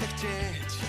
się chcieć.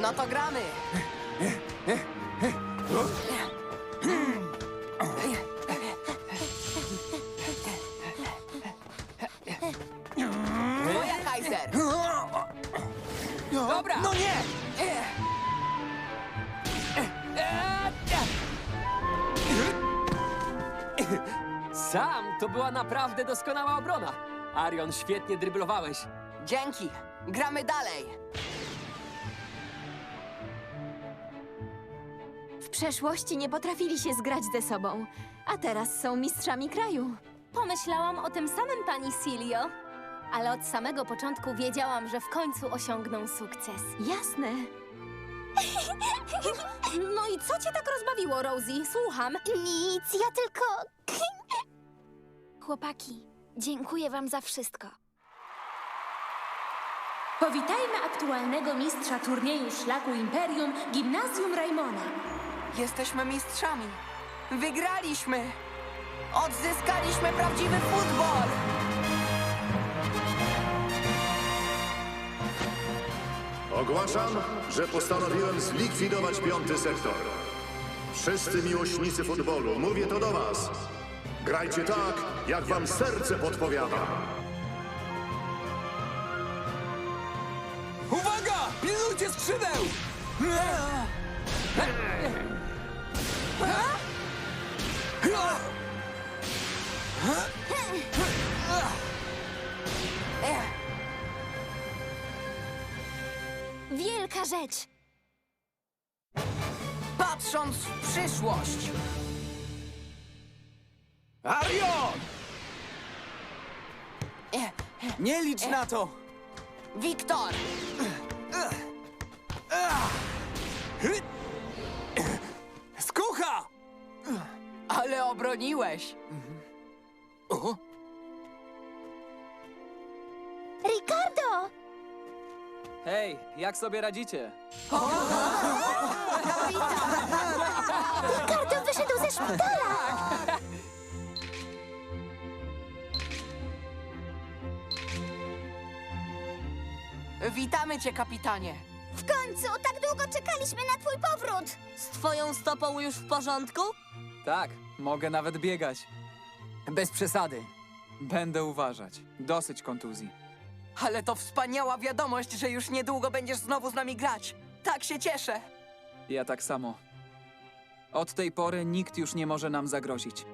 No to gramy! Moja Kaiser! Dobra! No nie! Sam, to była naprawdę doskonała obrona. Arion, świetnie dryblowałeś. Dzięki! Gramy dalej! Przeszłości nie potrafili się zgrać ze sobą, a teraz są mistrzami kraju. Pomyślałam o tym samym pani Silio, ale od samego początku wiedziałam, że w końcu osiągną sukces. Jasne. No i co cię tak rozbawiło, Rosie? Słucham. Nic, ja tylko. Chłopaki, dziękuję wam za wszystko. Powitajmy aktualnego mistrza turnieju szlaku Imperium Gimnazjum Raimona. Jesteśmy mistrzami! Wygraliśmy! Odzyskaliśmy prawdziwy futbol! Ogłaszam, że postanowiłem zlikwidować piąty sektor. Wszyscy miłośnicy futbolu, mówię to do was. Grajcie tak, jak wam serce podpowiada. Uwaga! Pilnujcie skrzydeł! Wielka rzecz! Patrząc w przyszłość! Arion! Nie licz na to! Wiktor! Ale obroniłeś! Ricardo! Hej, jak sobie radzicie? Ricardo wyszedł ze szpitala! Witamy cię, kapitanie! W końcu, tak długo czekaliśmy na twój powrót! Z twoją stopą już w porządku? Tak, mogę nawet biegać. Bez przesady. Będę uważać. Dosyć kontuzji. Ale to wspaniała wiadomość, że już niedługo będziesz znowu z nami grać. Tak się cieszę! Ja tak samo. Od tej pory nikt już nie może nam zagrozić.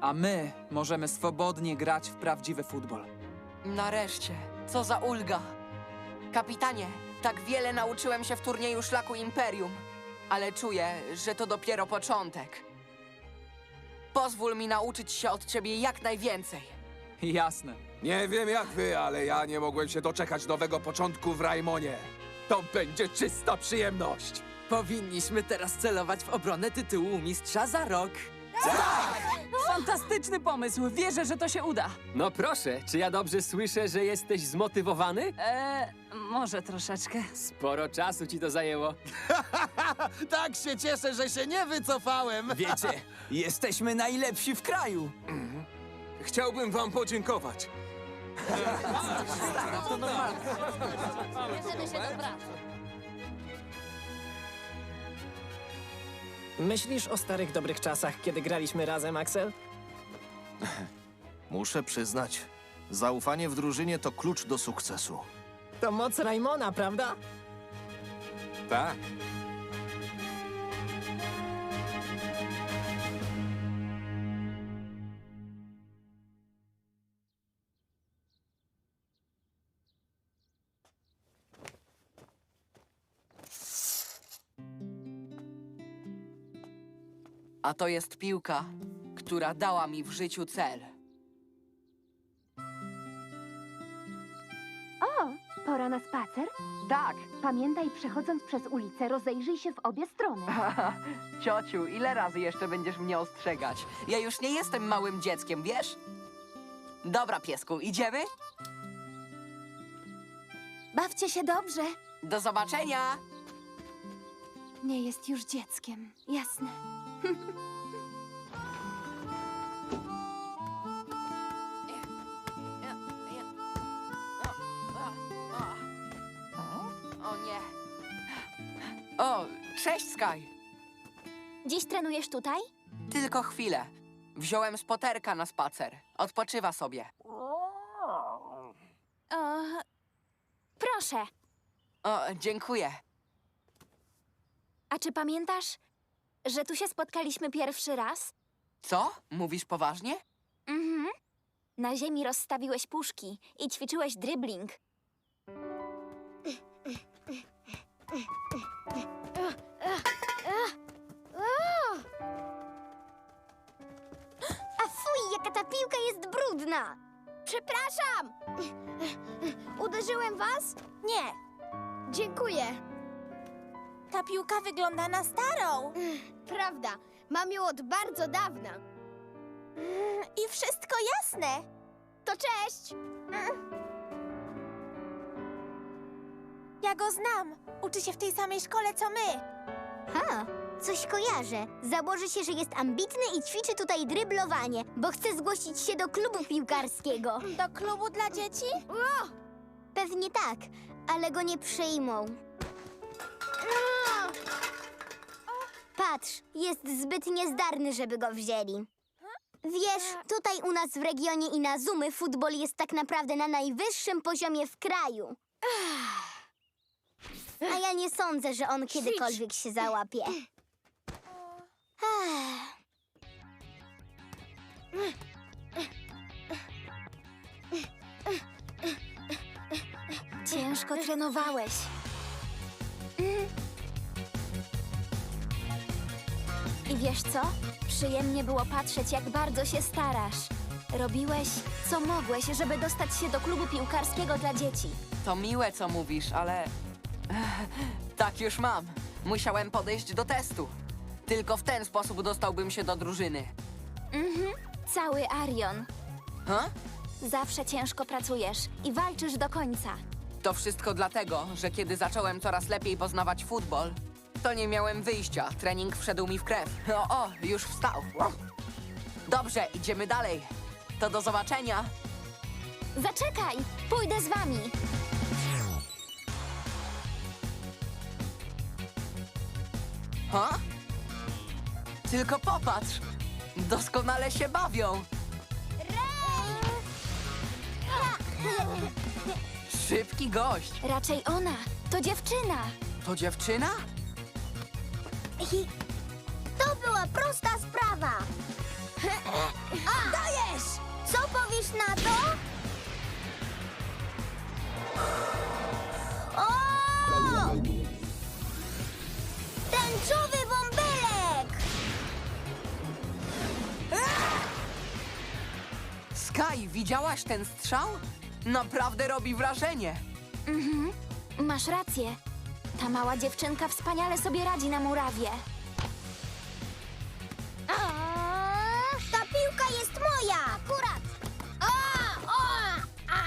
A my możemy swobodnie grać w prawdziwy futbol. Nareszcie, co za ulga! Kapitanie, tak wiele nauczyłem się w turnieju szlaku Imperium, ale czuję, że to dopiero początek. Pozwól mi nauczyć się od ciebie jak najwięcej. Jasne. Nie wiem jak wy, ale ja nie mogłem się doczekać nowego początku w Raimonie. To będzie czysta przyjemność. Powinniśmy teraz celować w obronę tytułu mistrza za rok. Fantastyczny pomysł, wierzę, że to się uda. No proszę, czy ja dobrze słyszę, że jesteś zmotywowany? Eee, może troszeczkę. Sporo czasu ci to zajęło. Tak się cieszę, że się nie wycofałem. Wiecie, jesteśmy najlepsi w kraju. Chciałbym wam podziękować. Bierzemy się do pracy. Myślisz o starych dobrych czasach, kiedy graliśmy razem, Axel? Muszę przyznać, zaufanie w drużynie to klucz do sukcesu. To moc Raimona, prawda? Tak. A to jest piłka, która dała mi w życiu cel. O, pora na spacer? Tak, Pamiętaj, przechodząc przez ulicę, rozejrzyj się w obie strony. ciociu, ile razy jeszcze będziesz mnie ostrzegać? Ja już nie jestem małym dzieckiem, wiesz? Dobra, piesku, idziemy? Bawcie się dobrze. Do zobaczenia! Nie jest już dzieckiem, jasne. O nie. O, cześć, Sky. Dziś trenujesz tutaj? Tylko chwilę. Wziąłem spoterka na spacer. Odpoczywa sobie. O, proszę. O, dziękuję. A czy pamiętasz, że tu się spotkaliśmy pierwszy raz? Co? Mówisz poważnie? Mhm. Na ziemi rozstawiłeś puszki i ćwiczyłeś dribbling. A fuj, jaka ta piłka jest brudna! Przepraszam! Uderzyłem was? Nie. Dziękuję. Ta piłka wygląda na starą. Prawda, mam ją od bardzo dawna. I wszystko jasne. To cześć! Ja go znam. Uczy się w tej samej szkole co my. Ha, coś kojarzę. Założy się, że jest ambitny i ćwiczy tutaj dryblowanie, bo chce zgłosić się do klubu piłkarskiego. Do klubu dla dzieci? Pewnie tak, ale go nie przyjmą. Patrz, jest zbyt niezdarny, żeby go wzięli. Wiesz, tutaj u nas w regionie Inazumy futbol jest tak naprawdę na najwyższym poziomie w kraju. A ja nie sądzę, że on kiedykolwiek się załapie. Ciężko trenowałeś. I wiesz co? Przyjemnie było patrzeć, jak bardzo się starasz. Robiłeś, co mogłeś, żeby dostać się do klubu piłkarskiego dla dzieci. To miłe, co mówisz, ale... Tak już mam. Musiałem podejść do testu. Tylko w ten sposób dostałbym się do drużyny. Mhm. Cały Arion. Ha? Zawsze ciężko pracujesz i walczysz do końca. To wszystko dlatego, że kiedy zacząłem coraz lepiej poznawać futbol, to nie miałem wyjścia. Trening wszedł mi w krew. O, o, już wstał. Dobrze, idziemy dalej. To do zobaczenia. Zaczekaj! Pójdę z wami. Ha? Tylko popatrz. Doskonale się bawią. Szybki gość. Raczej ona. To dziewczyna. To dziewczyna? To była prosta sprawa. A, dajesz! Co powiesz na to? O! Tęczowy bąbelek! Sky, widziałaś ten strzał? Naprawdę robi wrażenie. Mhm. Masz rację. Ta mała dziewczynka wspaniale sobie radzi na murawie. A, ta piłka jest moja! Akurat! A, o, a,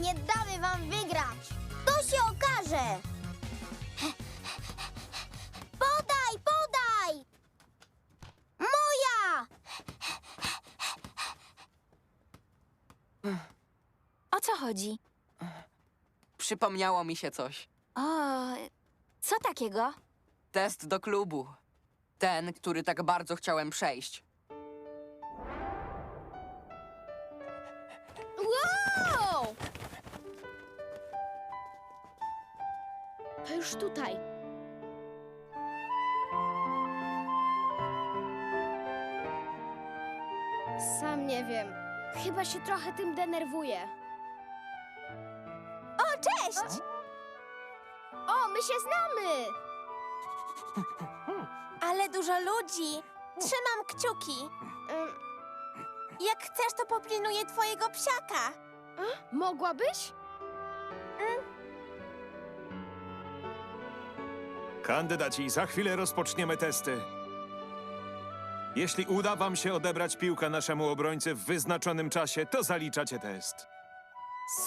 nie damy wam wygrać! To się okaże! Podaj, podaj! Moja! O co chodzi? Przypomniało mi się coś. O, co takiego? Test do klubu. Ten, który tak bardzo chciałem przejść. Wow! To już tutaj. Sam nie wiem. Chyba się trochę tym denerwuję. O, cześć! O, my się znamy! Ale dużo ludzi. Trzymam kciuki. Jak chcesz, to popilnuję twojego psiaka. Mogłabyś? Kandydaci, za chwilę rozpoczniemy testy. Jeśli uda wam się odebrać piłkę naszemu obrońcy w wyznaczonym czasie, to zaliczacie test.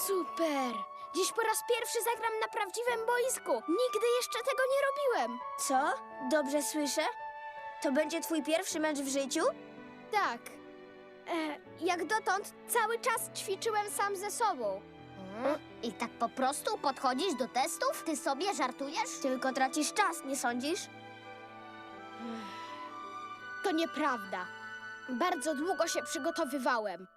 Super! Dziś po raz pierwszy zagram na prawdziwym boisku. Nigdy jeszcze tego nie robiłem. Co? Dobrze słyszę? To będzie twój pierwszy mecz w życiu? Tak. E, jak dotąd cały czas ćwiczyłem sam ze sobą. I tak po prostu podchodzisz do testów? Ty sobie żartujesz? Tylko tracisz czas, nie sądzisz? To nieprawda. Bardzo długo się przygotowywałem.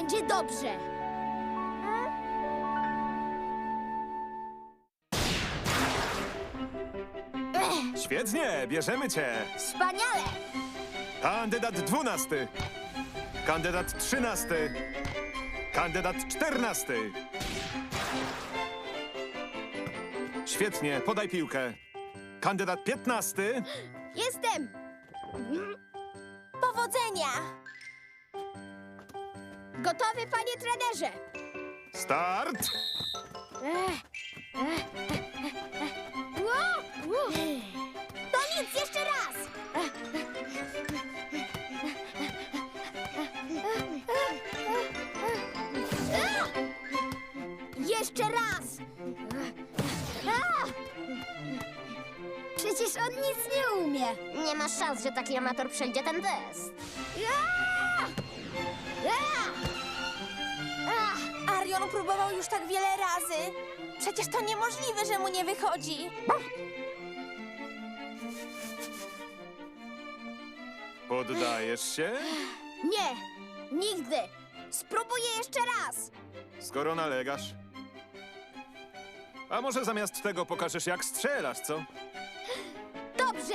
Będzie dobrze. Świetnie, bierzemy cię. Wspaniale! Kandydat dwunasty. Kandydat trzynasty. Kandydat czternasty. Świetnie, podaj piłkę. Kandydat piętnasty. Jestem! Powodzenia! Gotowy, panie trenerze! Start. Ło! Ło! To nic, jeszcze raz! Jeszcze raz! Przecież on nic nie umie. Nie masz szans, że taki amator przejdzie ten test. A! Arion próbował już tak wiele razy. Przecież to niemożliwe, że mu nie wychodzi. Poddajesz się? Nie! Nigdy! Spróbuję jeszcze raz! Skoro nalegasz. A może zamiast tego pokażesz, jak strzelasz, co? Dobrze!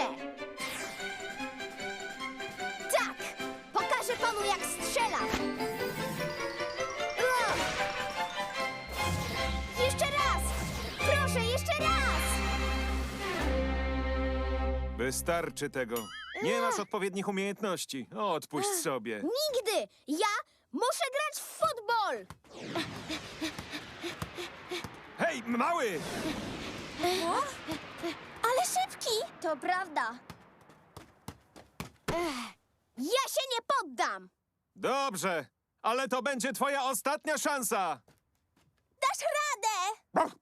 Tak! Pokażę panu, jak strzelam! Wystarczy tego. Nie masz odpowiednich umiejętności. Odpuść sobie. Nigdy! Ja muszę grać w futbol! Hej, mały! Ale szybki! To prawda. Ech, ja się nie poddam! Dobrze, ale to będzie twoja ostatnia szansa. Dasz radę!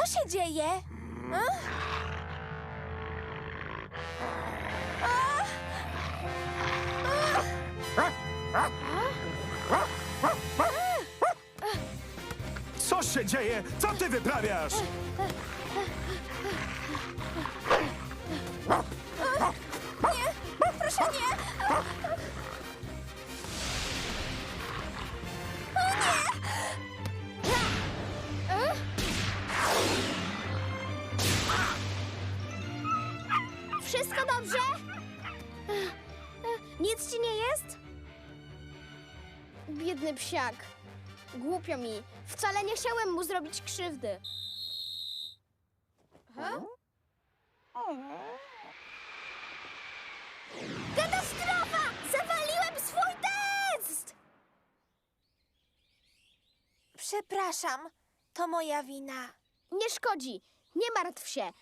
Co się dzieje? A? A? Co się dzieje? Co ty wyprawiasz? Proszę nie! Biedny psiak. Głupio mi. Wcale nie chciałem mu zrobić krzywdy. Katastrofa! Zawaliłem swój test! Przepraszam, to moja wina. Nie szkodzi. Nie martw się.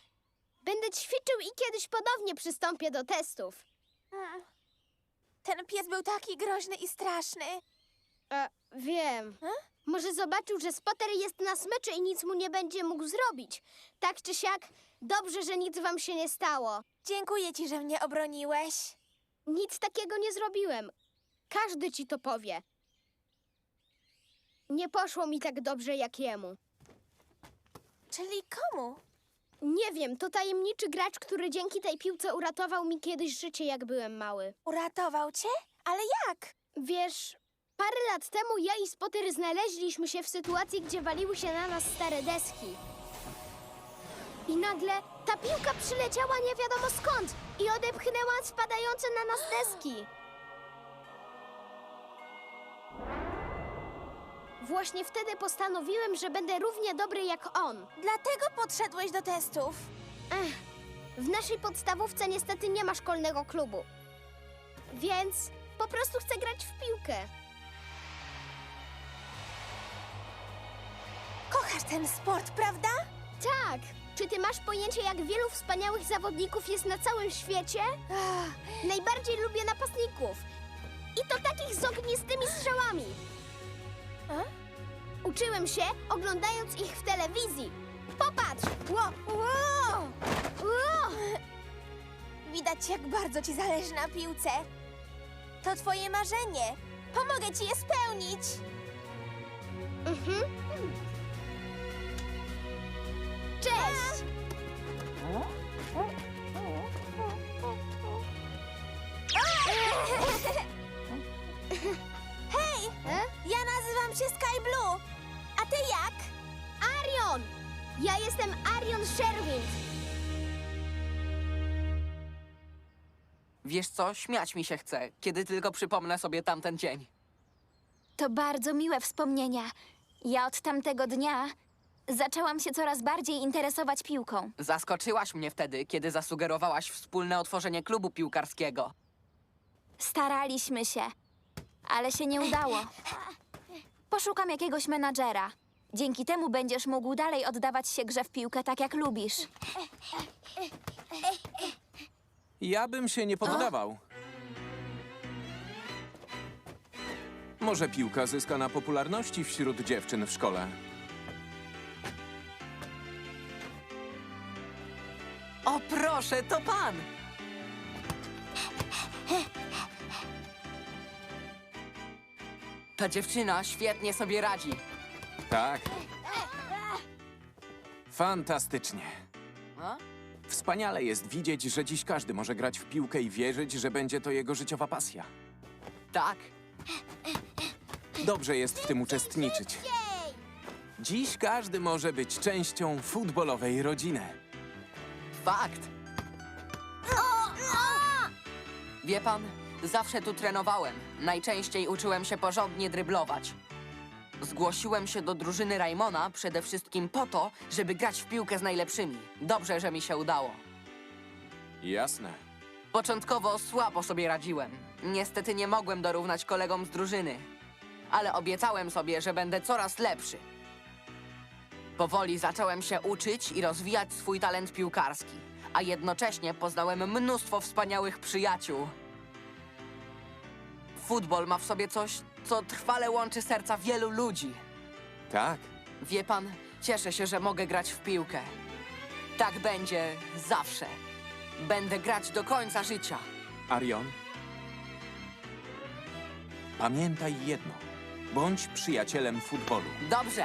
Będę ćwiczył i kiedyś ponownie przystąpię do testów. Mm. Ten pies był taki groźny i straszny. E, wiem. Może zobaczył, że Spotter jest na smyczy i nic mu nie będzie mógł zrobić. Tak czy siak, dobrze, że nic wam się nie stało. Dziękuję ci, że mnie obroniłeś. Nic takiego nie zrobiłem. Każdy ci to powie. Nie poszło mi tak dobrze jak jemu. Czyli komu? Nie wiem, to tajemniczy gracz, który dzięki tej piłce uratował mi kiedyś życie, jak byłem mały. Uratował cię? Ale jak? Wiesz, Parę lat temu ja i Spotter znaleźliśmy się w sytuacji, gdzie waliły się na nas stare deski. I nagle ta piłka przyleciała nie wiadomo skąd i odepchnęła spadające na nas deski. Właśnie wtedy postanowiłem, że będę równie dobry jak on. Dlatego podszedłeś do testów. Ech, w naszej podstawówce niestety nie ma szkolnego klubu. Więc po prostu chcę grać w piłkę. Kochasz ten sport, prawda? Tak. Czy ty masz pojęcie, jak wielu wspaniałych zawodników jest na całym świecie? najbardziej lubię napastników. I to takich z ognistymi strzałami. Uczyłem się, oglądając ich w telewizji. Popatrz! Ło, ło, ło. Widać, jak bardzo ci zależy na piłce. To twoje marzenie. Pomogę ci je spełnić. Mhm. Cześć! Hej! Ja nazywam się Sky Blue. A ty jak? Arion! Ja jestem Arion Sherwin. Wiesz co, śmiać mi się chce, kiedy tylko przypomnę sobie tamten dzień. To bardzo miłe wspomnienia. Ja od tamtego dnia zaczęłam się coraz bardziej interesować piłką. Zaskoczyłaś mnie wtedy, kiedy zasugerowałaś wspólne otworzenie klubu piłkarskiego. Staraliśmy się, ale się nie udało. Poszukam jakiegoś menadżera. Dzięki temu będziesz mógł dalej oddawać się grze w piłkę tak jak lubisz. Ja bym się nie poddawał. Może piłka zyska na popularności wśród dziewczyn w szkole. O proszę, to pan! Ta dziewczyna świetnie sobie radzi. Tak. Fantastycznie. A? Wspaniale jest widzieć, że dziś każdy może grać w piłkę i wierzyć, że będzie to jego życiowa pasja. Tak, Dobrze jest w tym uczestniczyć. Dziś każdy może być częścią futbolowej rodziny. Fakt. Wie pan, zawsze tu trenowałem. Najczęściej uczyłem się porządnie dryblować. Zgłosiłem się do drużyny Raimona przede wszystkim po to, żeby grać w piłkę z najlepszymi. Dobrze, że mi się udało. Jasne. Początkowo słabo sobie radziłem. Niestety nie mogłem dorównać kolegom z drużyny. Ale obiecałem sobie, że będę coraz lepszy. Powoli zacząłem się uczyć i rozwijać swój talent piłkarski, a jednocześnie poznałem mnóstwo wspaniałych przyjaciół. Futbol ma w sobie coś, co trwale łączy serca wielu ludzi. Tak. Wie pan, cieszę się, że mogę grać w piłkę. Tak będzie zawsze. Będę grać do końca życia. Arion? Pamiętaj jedno. Bądź przyjacielem futbolu. Dobrze.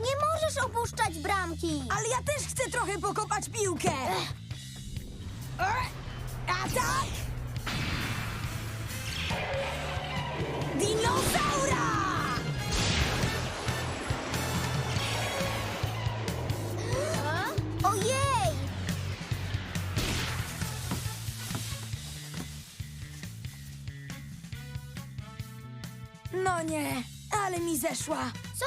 Nie możesz opuszczać bramki. Ale ja też chcę trochę pokopać piłkę! A tak! Dinozaura! Ojej! No nie, ale mi zeszła. Co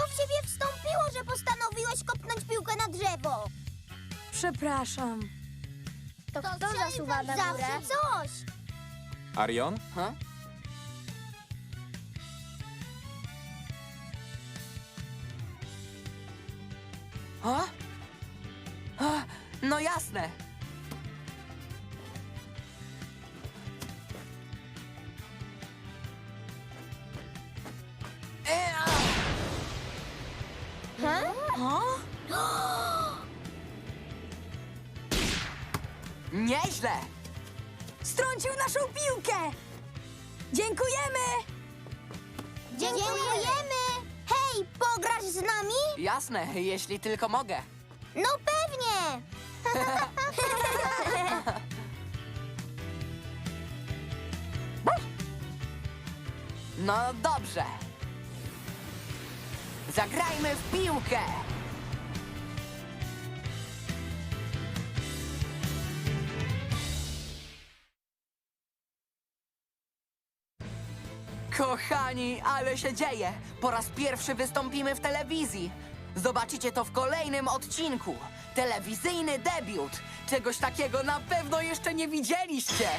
że postanowiłeś kopnąć piłkę na drzewo? Przepraszam. To, kto zasuwa na górę? Zawsze coś! Arion? Ha? A? A? No jasne. Jasne, jeśli tylko mogę. No pewnie! No dobrze. Zagrajmy w piłkę! Kochani, ale się dzieje! Po raz pierwszy wystąpimy w telewizji. Zobaczycie to w kolejnym odcinku. Telewizyjny debiut. Czegoś takiego na pewno jeszcze nie widzieliście.